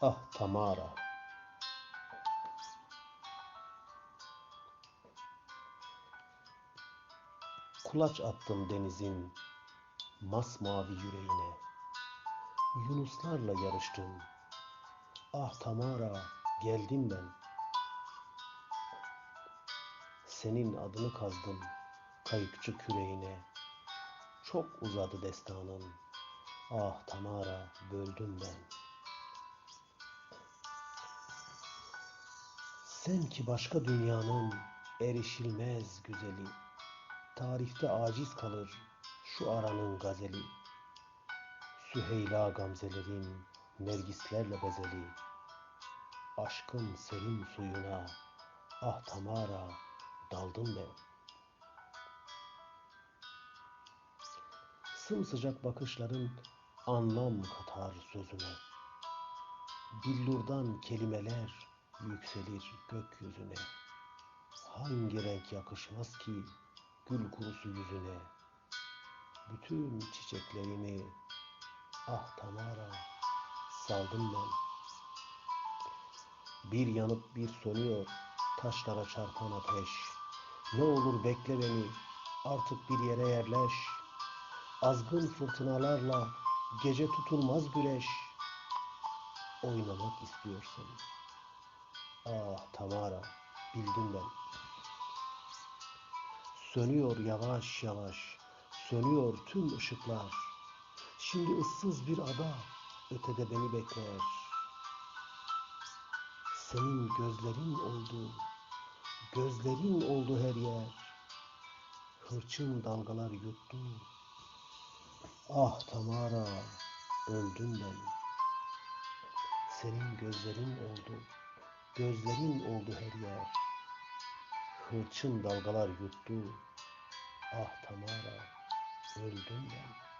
Ah Tamara. Kulaç attım denizin masmavi yüreğine. Yunuslarla yarıştım. Ah Tamara, geldim ben. Senin adını kazdım kayıkçı küreğine. Çok uzadı destanın. Ah Tamara, böldüm ben. Sen ki başka dünyanın erişilmez güzeli. Tarifte aciz kalır şu aranın gazeli. Süheyla gamzelerin nergislerle bezeli. Aşkın serin suyuna ah Tamara daldım ben. Sımsıcak bakışların anlam katar sözüne. Billurdan kelimeler yükselir gökyüzüne. Hangi renk yakışmaz ki gül kurusu yüzüne? Bütün çiçeklerimi ah Tamara saldım ben. Bir yanıp bir sönüyor taşlara çarpan ateş. Ne olur bekle beni artık bir yere yerleş. Azgın fırtınalarla gece tutulmaz güneş. Oynamak istiyorsun. Ah Tamara, bildim ben. Sönüyor yavaş yavaş, sönüyor tüm ışıklar. Şimdi ıssız bir ada ötede beni bekler. Senin gözlerin oldu, gözlerin oldu her yer. Hırçın dalgalar yuttu. Ah Tamara, öldüm ben. Senin gözlerin oldu, gözlerin oldu her yer. Hırçın dalgalar yuttu. Ah Tamara, öldüm ben.